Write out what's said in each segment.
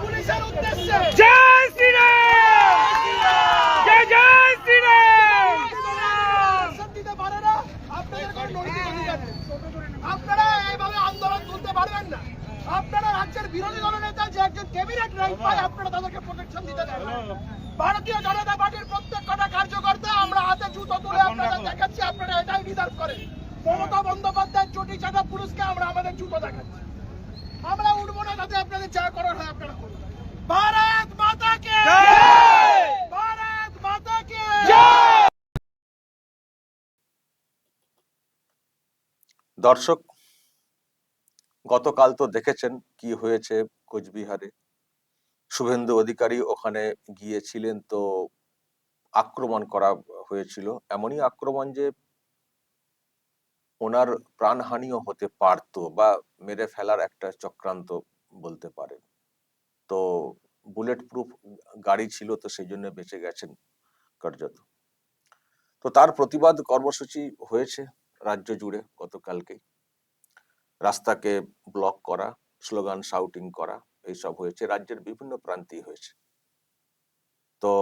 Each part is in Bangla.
পুলিশের আপনারা এইভাবে আন্দোলন তুলতে পারবেন না। রাজ্যের বিরোধী দলনেতা যে একজন ক্যাবিনেট র্যাঙ্ক পায় আপনারা তাদেরকে প্রোটেকশন দিতে দেন। ভারতীয় জনতা পার্টির প্রত্যেক কটা কার্যকর্তা আমরা হাতে জুতো তুলে আপনাদের দেখাচ্ছি আপনারা এটাই ডিজার্ভ করেন। মমতা বন্দ্যোপাধ্যায় চটি চাটা পুরুষকে আমরা আমাদের জুতো দেখাচ্ছি। আমরা উঠবো না তাতে আপনাদের যা করার হয় আপনারা করুন। ভারত মাতা কে ভারত মাতা দর্শক গতকাল তো দেখেছেন কি হয়েছে কোচবিহারে। শুভেন্দু অধিকারী ওখানে গিয়েছিলেন তো আক্রমণ করা হয়েছিল। এমনই আক্রমণ যে ওনার প্রাণহানিও হতে পারতো বা মেরে ফেলার একটা চক্রান্ত বলতে পারেন। তো বুলেট প্রুফ গাড়ি ছিল তো সেই জন্য বেঁচে গেছেন কার্যত। তো তার প্রতিবাদ কর্মসূচি হয়েছে রাজ্য জুড়ে গতকালকে রাস্তাকে ব্লক করা স্লোগান শাউটিং করা, এইসব হয়েছে, রাজ্যের বিভিন্ন প্রান্তেই হয়েছে। তো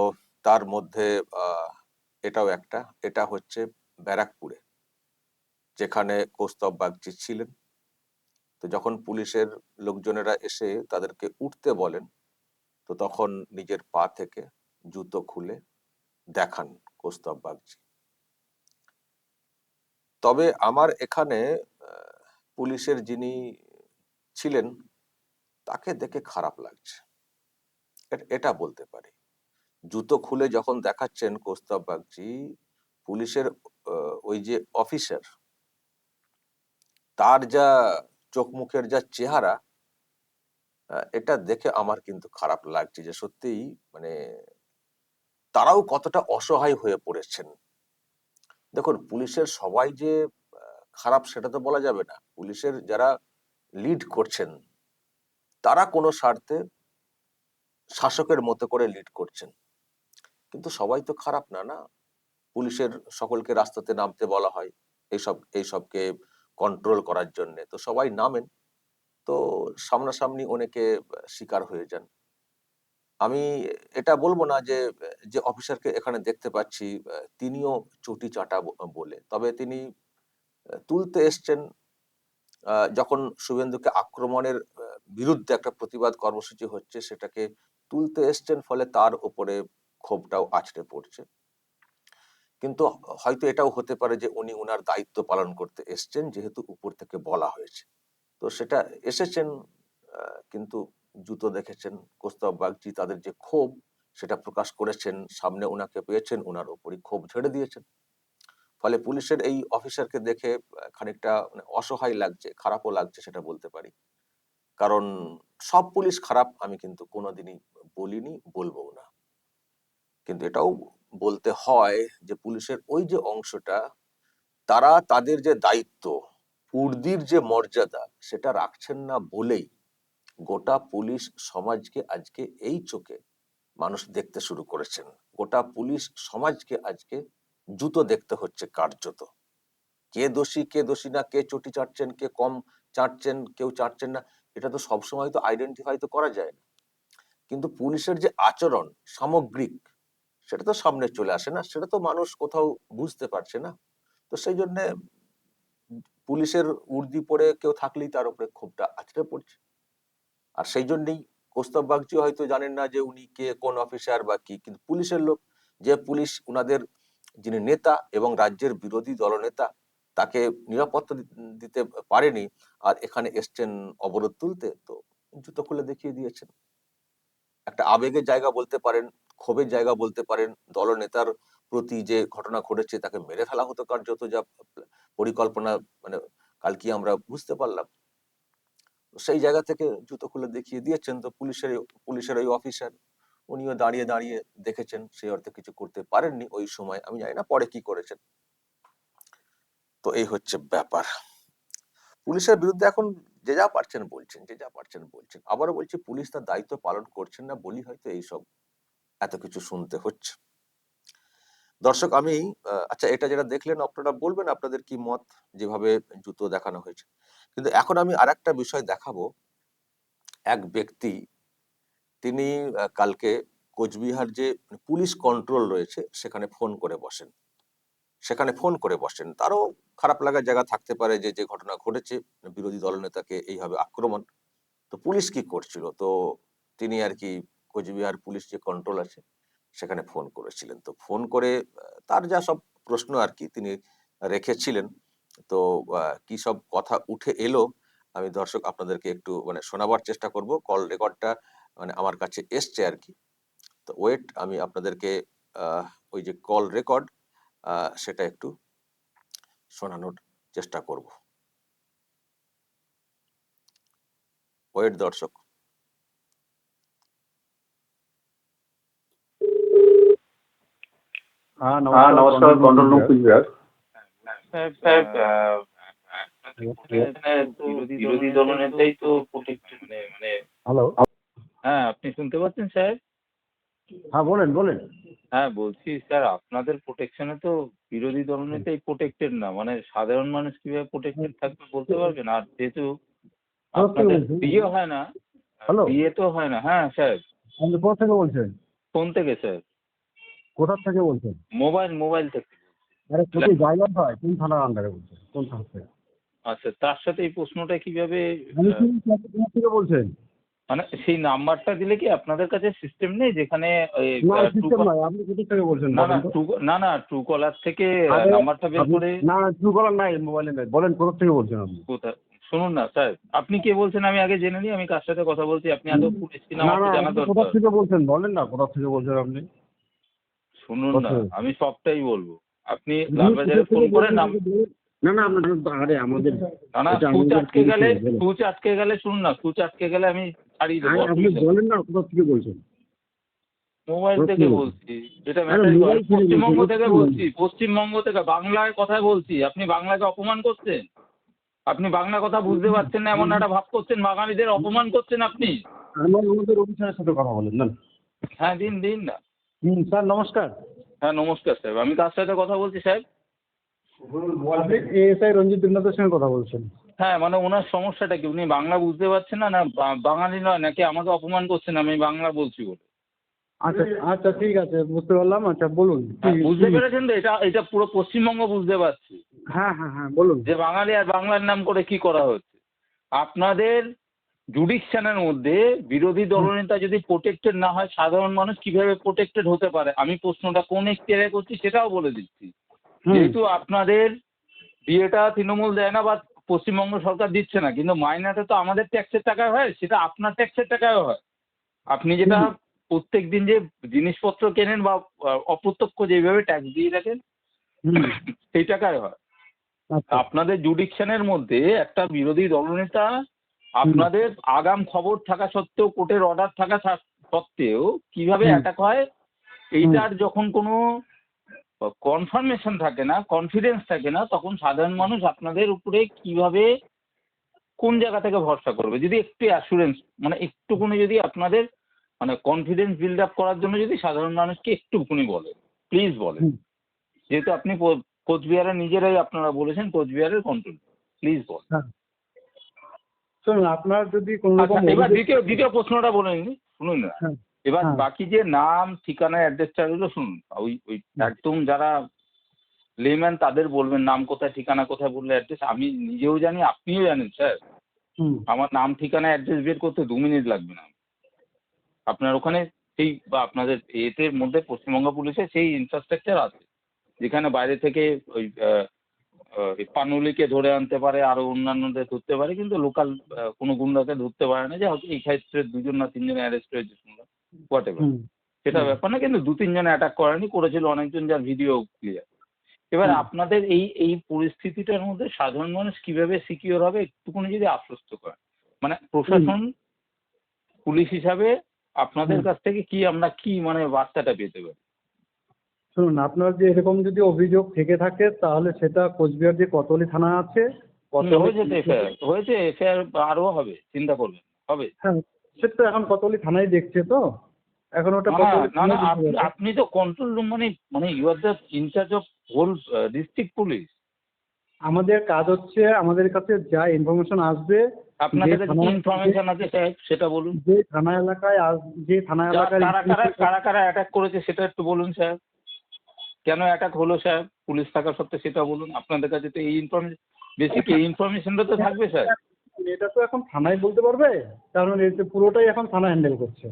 তার মধ্যে এটাও একটা, এটা হচ্ছে ব্যারাকপুরে, যেখানে কৌস্তব বাগচি ছিলেন। তো যখন পুলিশের লোকজনেরা এসে তাদেরকে উঠতে বলেন, তো তখন নিজের পা থেকে জুতো খুলে দেখান কৌস্তব বাগচি। তবে আমার এখানে পুলিশের যিনি ছিলেন, তাকে দেখে খারাপ লাগছে। এটা বলতে পারি। জুতো খুলে যখন দেখাচ্ছেন কোস্তাব বাগচি, পুলিশের ওই যে অফিসার, তার যা চোখ মুখের যা চেহারা এটা দেখে আমার কিন্তু খারাপ লাগছে যে সত্যিই মানে তারাও কতটা অসহায় হয়ে পড়েছেন। দেখুন, পুলিশের সবাই যে খারাপ সেটা তো বলা যাবে না। পুলিশের যারা লিড করছেন, তারা কোনো স্বার্থে শাসকের মতো করে লিড করছেন। কিন্তু সবাই তো খারাপ না না? পুলিশের সকলকে রাস্তাতে নামতে বলা হয়, এইসব, এইসবকে কন্ট্রোল করার জন্য। তো সবাই নামেন, তো সামনাসামনি অনেকে শিকার হয়ে যান। আমি এটা বলব না যে যে অফিসারকে এখানে দেখতে পাচ্ছি, তিনিও চটি চাটা বলে। তবে তিনি তুলতে এসছেন যখন শুভেন্দুকে আক্রমণের বিরুদ্ধে একটা প্রতিবাদ কর্মসূচি হচ্ছে, সেটাকে তুলতে এসছেন, ফলে তার উপরে ক্ষোভটাও আছড়ে পড়ছে। কিন্তু হয়তো এটাও হতে পারে যে উনি উনার দায়িত্ব পালন করতে এসছেন, যেহেতু উপর থেকে বলা হয়েছে। তো সেটা এসেছেন কিন্তু জুতো দেখেছেন, কোস্তাব বাগজি তাদের যে ক্ষোভ, সেটা প্রকাশ করেছেন, সামনে ওনাকে পেয়েছেন ওনার উপরই ক্ষোভ ঝেড়ে দিয়েছেন। ফলে পুলিশের এই অফিসারকে দেখে খানিকটা মানে অসহায় লাগছে, খারাপও লাগছে সেটা বলতে পারি। কারণ সব পুলিশ খারাপ, আমি কিন্তু কোনোদিনই বলিনি বলব না। কিন্তু এটাও বলতে হয় যে পুলিশের ওই যে অংশটা, তারা তাদের যে দায়িত্ব উর্দির যে মর্যাদা, সেটা রাখছেন না বলেই গোটা পুলিশ সমাজকে আজকে এই চোখে মানুষ দেখতে শুরু করেছেন। গোটা পুলিশ সমাজকে আজকে জুতো দেখতে হচ্ছে কার্যত। কে দোষী কে দোষী না, কে চটি চাটছেন, কে কম চাটছেন, কেউ চাটছেন না, এটা তো সবসময় তো আইডেন্টিফাই তো করা যায় না। কিন্তু পুলিশের যে আচরণ সামগ্রিক, সেটা তো সামনে চলে আসে না, সেটা তো মানুষ কোথাও বুঝতে পারছে না। তো সেই জন্য পুলিশের উর্দি পরে কেউ থাকলেই তার উপরে ক্ষোভটা আছড়ে পড়ছে। আর সেই জন্যই কৌস্তব বাগচি হয়তো জানেন না যে উনি কে, কোন অফিসার বা কি, কিন্তু পুলিশের লোক, যে পুলিশ উনাদের যিনি নেতা এবং রাজ্যের বিরোধী দলনেতা, তাকে নিরাপত্তা দিতে পারেনি আর এখানে এসছেন অবরোধ তুলতে, তো জুতো খুলে দেখিয়ে দিয়েছেন। একটা আবেগের জায়গা বলতে পারেন, ক্ষোভের জায়গা বলতে পারেন, দলনেতার প্রতি যে ঘটনা ঘটেছে তাকে মেরে ফেলা হতো কার্যত যা পরিকল্পনা মানে কালকে আমরা বুঝতে পারলাম। সেই জায়গা থেকে জুতো খুলে দেখিয়ে দিয়েছেন, তো পুলিশের পুলিশের ওই অফিসার। উনিও দাঁড়িয়ে দাঁড়িয়ে দেখেছেন সেই অর্থে কিছু করতে পারেননি ওই সময়। আমি জানি না পরে কি করেছেন। তো এই হচ্ছে ব্যাপার। পুলিশের বিরুদ্ধে এখন যে যা পারছেন বলছেন, যে যা পারছেন বলছেন। আবারও বলছি, পুলিশ তার দায়িত্ব পালন করছেন না বলি হয়তো এইসব এত কিছু শুনতে হচ্ছে। দর্শক, আমি আচ্ছা এটা যেটা দেখলেন, আপনারা বলবেন আপনাদের কি মত? যেভাবে জুতো দেখানো হয়েছে। কিন্তু এখন আমি আরেকটা বিষয় দেখাবো। এক ব্যক্তি তিনি কালকে কোচবিহার যে পুলিশ কন্ট্রোল রয়েছে, সেখানে ফোন করে বসেন। সেখানে ফোন করে বসেন। তারও খারাপ লাগার জায়গা থাকতে পারে যে যে ঘটনা ঘটেছে, বিরোধী দলনেতাকে এইভাবে আক্রমণ। তো পুলিশ কি করছিল? তো তিনি আর কি কোচবিহার পুলিশ যে কন্ট্রোল আছে, সেখানে ফোন করেছিলেন। তো ফোন করে তার যা সব প্রশ্ন আর কি তিনি রেখেছিলেন। তো কি সব কথা উঠে এলো, আমি দর্শক আপনাদেরকে একটু মানে শোনাবার চেষ্টা করব। কল রেকর্ডটা মানে আমার কাছে এসছে আর কি তো ওয়েট আমি আপনাদেরকে ওই যে কল রেকর্ড সেটা একটু শোনানোর চেষ্টা করব ওয়েট দর্শক নমস্কার বিরোধী দলনেতাই তো মানে হ্যালো হ্যাঁ আপনি শুনতে পাচ্ছেন স্যার? হ্যাঁ বলেন বলেন। হ্যাঁ বলছি স্যার আপনাদের প্রোটেকশনে তো বিরোধী দলনেতাই প্রোটেক্টেড না। মানে সাধারণ মানুষ কীভাবে প্রোটেক্টেড থাকবে বলতে পারবেন? আর যেহেতু আপনাদের বিয়ে হয় না হ্যালো? বিয়ে তো হয় না। হ্যাঁ স্যার। আপনি কোথা থেকে বলছেন? ফোন থেকে স্যার। কোথা থেকে বলছেন? মোবাইল মোবাইল থেকে আরে কোথায় জায়গা হয়? কোন থানার আন্ডারে বলছেন? কোন থানা থেকে? আচ্ছা তার সাথে এই প্রশ্নটা কীভাবে থেকে বলছেন? মানে সেই নাম্বারটা দিলে কি আপনাদের কাছে সিস্টেম নেই? যেখানে না সিস্টেম Truecaller- নয় আপনি কোথা থেকে বলছেন? না না ট্রু না না ট্রু কলার থেকে নাম্বারটা বের করে না ট্রু কলার নাই মোবাইলে নাই। বলেন কোথা থেকে বলছেন আপনি? কোথায়? শুনুন না স্যার আপনি কে বলছেন আমি আগে জেনে নিই আমি কার সাথে কথা বলছি আপনি এত পুলিশ কিনা না আমার না জানা আপনি কোথা থেকে বলছেন? বলেন না কোথা থেকে বলছেন আপনি? শুনুন না আমি সবটাই বলব। আপনি লালবাজারে ফোন করে নাম। না না আপনার আরে আমাদের না না সুচ আটকে গেলে সুচ আটকে গেলে শুনুন না সুচ আটকে গেলে আমি ছাড়িয়ে দেবো আপনি বলেন না কোথা থেকে বলছেন? মোবাইল থেকে থেকে? বলছি থেকে পশ্চিমবঙ্গ থেকে বলছি পশ্চিমবঙ্গ থেকে বাংলায় কথায় বলছি আপনি বাংলাকে অপমান করছেন? আপনি বাংলা কথা বুঝতে পারছেন না এমন একটা ভাব করছেন বাঙালিদের অপমান করছেন আপনি? আমার আমাদের অফিসারের সাথে কথা বলেন না হ্যাঁ দিন দিন না। হুম স্যার নমস্কার। হ্যাঁ নমস্কার সাহেব। আমি কার সাথে কথা বলছি সাহেব? আপনি এএসআই রঞ্জিত দিননাথের সঙ্গে কথা বলছেন। হ্যাঁ মানে ওনার সমস্যাটা কি? উনি বাংলা বুঝতে পারছেন না না বাঙালি নয় নাকি আমাকে অপমান করছেন আমি বাংলা বলছি বলে? আচ্ছা আচ্ছা ঠিক আছে বুঝতে পারলাম। আচ্ছা বলুন হ্যাঁ, বুঝতে পেরেছেন তো? এটা এটা পুরো পশ্চিমবঙ্গ বুঝতে পারছি। হ্যাঁ হ্যাঁ হ্যাঁ বলুন। যে বাঙালি আর বাংলার নাম করে কি করা হচ্ছে? আপনাদের জুডিকশনের মধ্যে বিরোধী দলনেতা যদি প্রোটেক্টেড না হয় সাধারণ মানুষ কীভাবে প্রোটেক্টেড হতে পারে? আমি প্রশ্নটা কোন এখতিয়ারে করছি সেটাও বলে দিচ্ছি। যেহেতু আপনাদের বিয়েটা তৃণমূল দেয় না বা পশ্চিমবঙ্গ সরকার দিচ্ছে না কিন্তু মাইনাটা তো আমাদের ট্যাক্সের টাকায় হয় সেটা আপনার ট্যাক্সের টাকায় হয়। আপনি যেটা প্রত্যেক দিন যে জিনিসপত্র কেনেন বা অপ্রত্যক্ষ যেভাবে ট্যাক্স দিয়ে রাখেন সেই টাকায় হয়। আচ্ছা। আপনাদের জুডিকশনের মধ্যে একটা বিরোধী দলনেতা আপনাদের আগাম খবর থাকা সত্ত্বেও কোর্টের অর্ডার থাকা সত্ত্বেও কীভাবে অ্যাটাক হয় এইটার যখন কোনো কনফার্মেশন থাকে না কনফিডেন্স থাকে না তখন সাধারণ মানুষ আপনাদের উপরে কীভাবে কোন জায়গা থেকে ভরসা করবে? যদি একটু অ্যাসুরেন্স মানে একটুকুনি যদি আপনাদের মানে কনফিডেন্স বিল্ড আপ করার জন্য যদি সাধারণ মানুষকে একটুকুনি বলে প্লিজ বলে। যেহেতু আপনি কো- কোচবিহারের নিজেরাই আপনারা বলেছেন কোচবিহারের কন্ট্রোল প্লিজ বল। শুনুন আপনার যদি কোনো আচ্ছা দ্বিতীয় দ্বিতীয় প্রশ্নটা বলে নিন শুনুন না। হ্যাঁ, এবার হ্যাঁ। বাকি যে নাম ঠিকানা অ্যাড্রেসটা এগুলো শুনুন। ওই ওই একদম যারা লেম্যান তাদের বলবেন নাম কোথায় ঠিকানা কোথায় বললে অ্যাড্রেস আমি নিজেও জানি আপনিও জানেন স্যার আমার নাম ঠিকানা অ্যাড্রেস বের করতে দু মিনিট লাগবে না। আপনার ওখানে সেই বা আপনাদের এতে মধ্যে পশ্চিমবঙ্গ পুলিশের সেই ইনফ্রাস্ট্রাকচার আছে। যেখানে বাইরে থেকে ওই পানুলিকে ধরে আনতে পারে আরও অন্যান্যদের ধরতে পারে কিন্তু লোকাল কোনো গুন্ডাকে ধরতে পারে না। যে এই ক্ষেত্রে দুজন না তিনজন অ্যারেস্ট হয়েছে শুনলাম হোয়াট এভার সেটা ব্যাপার না কিন্তু দু তিনজন অ্যাটাক করেনি করেছিল অনেকজন যার ভিডিও ক্লিয়ার এবার আপনাদের এই এই পরিস্থিতিটার মধ্যে সাধারণ মানুষ কীভাবে সিকিওর হবে একটুকুনি যদি আশ্বস্ত করেন। মানে প্রশাসন পুলিশ হিসাবে আপনাদের কাছ থেকে কি আমরা কি মানে বার্তাটা পেতে পারি? শুনুন আপনার যে এরকম যদি অভিযোগ থেকে থাকে তাহলে সেটা কোচবিহার যে কতলি থানা আছে হয়েছে এফআইআর হয়েছে এফআইআর আরও হবে চিন্তা করবেন হবে। হ্যাঁ সেটা তো এখন কতলি থানায় দেখছে তো? এখন ওটা না না আপনি তো কন্ট্রোল রুম মানে মানে you are the incharge of whole district police আমাদের কাজ হচ্ছে আমাদের কাছে যা ইনফরমেশন আসবে আপনাদের কাছে কি ইনফরমেশন আছে সাহেব সেটা বলুন। যে থানা এলাকায় আস- যে থানা এলাকায় কারা কারা কারা কারা অ্যাটাক করেছে সেটা একটু বলুন স্যার। কেন অ্যাটাক হলো স্যার? পুলিশ থাকা সত্ত্বেও সেটা বলুন। আপনাদের কাছে তো এই ইনফরমেশন বেসিক এই ইনফরমেশনটা তো থাকবে স্যার। এটা তো এখন থানায় বলতে পারবে কারণ এটা পুরোটাই এখন থানা হ্যান্ডেল করছে।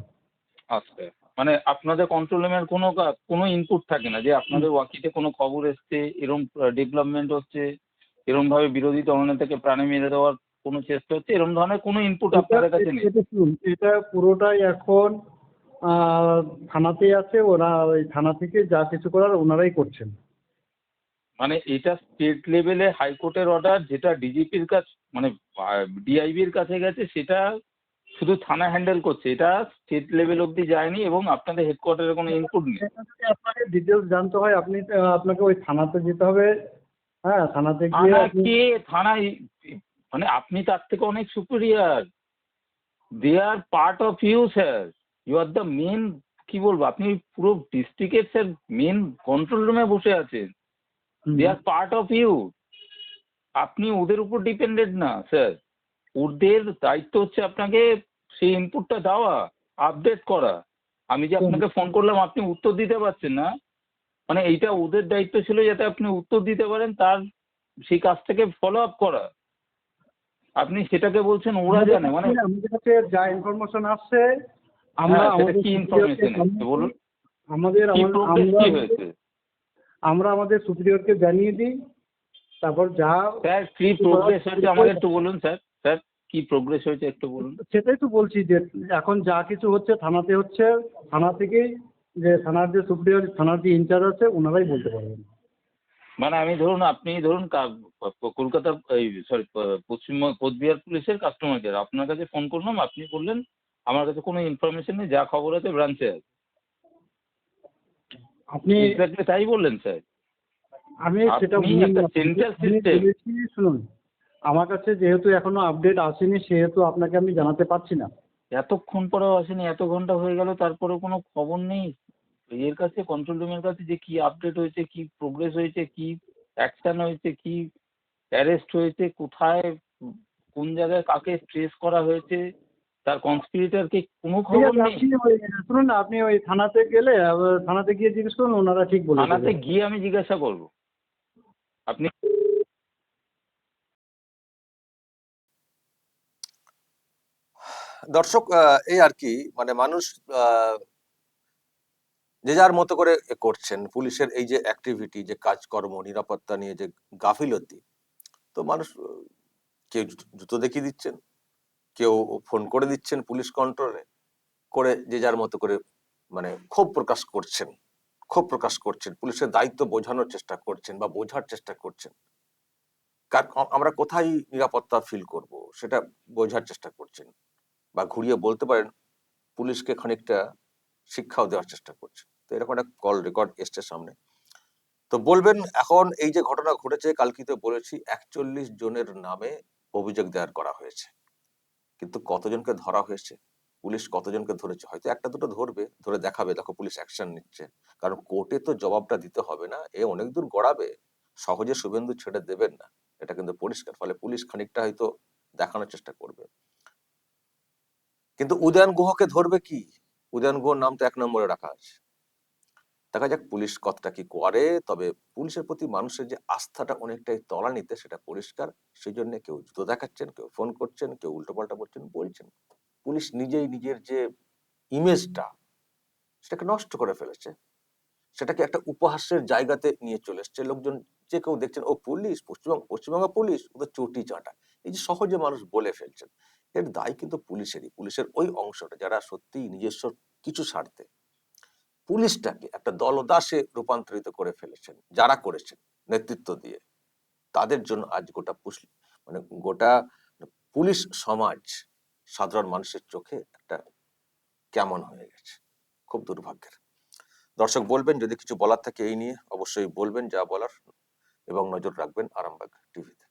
আচ্ছা মানে আপনাদের কন্ট্রোল রুমের কোনো কোনো ইনপুট থাকে না যে আপনাদের ওয়াকিতে কোনো খবর এসছে এরকম ডেভেলপমেন্ট হচ্ছে এরকম ভাবে বিরোধী দলনে থেকে প্রাণী মেরে দেওয়ার কোনো চেষ্টা হচ্ছে এরকম ধরনের কোনো ইনপুট আপনাদের কাছে নেই? এটা পুরোটাই এখন আহ, থানাতেই আছে ওরা ওই থানা থেকে যা কিছু করার ওনারাই করছেন। মানে এটা স্টেট লেভেলে হাইকোর্টের অর্ডার যেটা ডিজিপির কাছ মানে ডিআইবির কাছে গেছে সেটা শুধু থানা হ্যান্ডেল করছে। এটা স্টেট লেভেল অবধি যায়নি এবং আপনাদের হেডকোয়ার্টারে কোনো ইনপুট নেই। আপনাকে ডিটেলস জানতে হয় আপনি আপনাকে ওই থানাতে যেতে হবে। হ্যাঁ থানাতে গিয়ে কে? থানায় মানে আপনি তার থেকে অনেক superior they are part of you sir you are the men কি বলব? আপনি পুরো ডিস্ট্রিক্টের স্যার মেন কন্ট্রোল রুমে বসে আছেন। They are part of you আপনি ওদের উপর ডিপেন্ডেন্ট না স্যার ওদের দায়িত্ব হচ্ছে আপনাকে সেই ইনপুটটা দেওয়া আপডেট করা। আমি যে আপনাকে ফোন করলাম আপনি উত্তর দিতে পারছেন না। মানে এইটা ওদের দায়িত্ব ছিল যাতে আপনি উত্তর দিতে পারেন তার সেই কাজটাকে ফলো আপ করা। আপনি সেটাকে বলছেন ওরা জানে। মানে আমাদের কাছে যা ইনফরমেশন আসছে আমরা হ্যাঁ, আমাদের কি ইনফরমেশন বলুন। আমাদের আমরা আমরা আমাদের সুপিরিয়রকে জানিয়ে দিই তারপর যা স্যার কি প্রোগ্রেস হয়েছে আমাকে একটু বলুন স্যার। স্যার কি প্রোগ্রেস হয়েছে একটু বলুন। সেটাই তো বলছি যে এখন যা কিছু হচ্ছে থানাতে হচ্ছে থানা থেকেই যে থানার যে সুপিরিয়র থানার যে ইনচার্জ আছে ওনারাই বলতে পারবেন। মানে আমি ধরুন আপনি ধরুন কলকাতার এই সরি পশ্চিমবঙ্গ কোচবিহার পুলিশের কাস্টমার কেয়ার আপনার কাছে ফোন করলাম আপনি বললেন আমার কাছে কোনো ইনফরমেশন নেই যা খবর আছে ব্রাঞ্চে আছে। আপনি এক্স্যাক্টলি তাই বললেন স্যার। আমি সেটা শুনুন আমার কাছে যেহেতু এখনও আপডেট আসেনি সেহেতু আপনাকে আমি জানাতে পারছি না। এতক্ষণ পরেও আসেনি এত ঘণ্টা হয়ে গেল তারপরেও কোনো খবর নেই? এর কাছে কন্ট্রোল রুমের কাছে যে কি আপডেট হয়েছে কি প্রোগ্রেস হয়েছে কি অ্যাকশন হয়েছে কি অ্যারেস্ট হয়েছে কোথায় কোন জায়গায় কাকে ট্রেস করা হয়েছে তার কনস্পিরেটরকে কোনো ঠিক খবর নেই। শুনুন না আপনি ওই থানাতে গেলে থানাতে গিয়ে জিজ্ঞেস করুন ওনারা ঠিক বলে থানাতে গিয়ে আমি জিজ্ঞাসা করব। আপনি দর্শক আহ, এই আর কি মানে মানুষ আহ, যে যার মতো করে করছেন পুলিশের এই যে অ্যাক্টিভিটি যে কাজকর্ম নিরাপত্তা নিয়ে যে গাফিলতি তো মানুষ কেউ জুতো দেখিয়ে দিচ্ছেন। কেউ ফোন করে দিচ্ছেন পুলিশ কন্ট্রোলে করে যে যার মতো করে মানে ক্ষোভ প্রকাশ করছেন, ক্ষোভ প্রকাশ করছেন, পুলিশের দায়িত্ব বোঝানোর চেষ্টা করছেন বা বোঝার চেষ্টা করছেন। কার আমরা কোথায় নিরাপত্তা ফিল করব সেটা বোঝার চেষ্টা করছেন বা ঘুরিয়ে বলতে পারেন পুলিশকে খানিকটা শিক্ষাও দেওয়ার চেষ্টা করছে তো এরকম একটা কল রেকর্ড এসছে সামনে। তো বলবেন এখন এই যে ঘটনা ঘটেছে, কালকে তো বলেছি একচল্লিশ জনের নামে অভিযোগ দায়ের করা হয়েছে। কিন্তু কতজনকে ধরা হয়েছে? পুলিশ কতজনকে ধরেছে? হয়তো একটা দুটো ধরবে, ধরে দেখাবে, দেখো পুলিশ অ্যাকশন নিচ্ছে। কারণ কোর্টে তো জবাবটা দিতে হবে না, এ অনেক দূর গড়াবে। সহজে শুভেন্দু ছেড়ে দেবেন না। এটা কিন্তু পরিষ্কার, ফলে পুলিশ খানিকটা হয়তো দেখানোর চেষ্টা করবে। কিন্তু উদয়ন গুহকে ধরবে কি? উদয়ন গুহর নাম তো এক নম্বরে রাখা আছে। দেখা যাক পুলিশ কতটা কি করে। তবে পুলিশের প্রতি মানুষের যে আস্থাটা অনেকটাই তলানিতে সেটা পরিষ্কার। সেই জন্য কেউ জুতো দেখাচ্ছেন, কেউ ফোন করছেন, কেউ উল্টোপাল্টা করছেন বলছেন। পুলিশ নিজেই নিজের যে ইমেজটা সেটাকে নষ্ট করে ফেলেছে। সেটাকে একটা উপহাসের জায়গাতে নিয়ে চলে এসছে। লোকজন যে কেউ দেখছেন, ও পুলিশ, পশ্চিমবঙ্গ পশ্চিমবঙ্গ পুলিশ, ওদের চটি চাটা। এই যে সহজে মানুষ বলে ফেলছেন। এর দায় কিন্তু পুলিশেরই। পুলিশের ওই অংশটা, যারা সত্যিই নিজস্ব কিছু স্বার্থে পুলিশটাকে একটা দলদাসে রূপান্তরিত করে ফেলেছেন, যারা করেছেন নেতৃত্ব দিয়ে। তাদের জন্য আজ গোটা মানে গোটা পুলিশ সমাজ সাধারণ মানুষের চোখে একটা কেমন হয়ে গেছে, খুব দুর্ভাগ্যের। দর্শক বলবেন, যদি কিছু বলার থাকে এই নিয়ে অবশ্যই বলবেন, যা বলার এবং নজর রাখবেন আরামবাগ টিভিতে।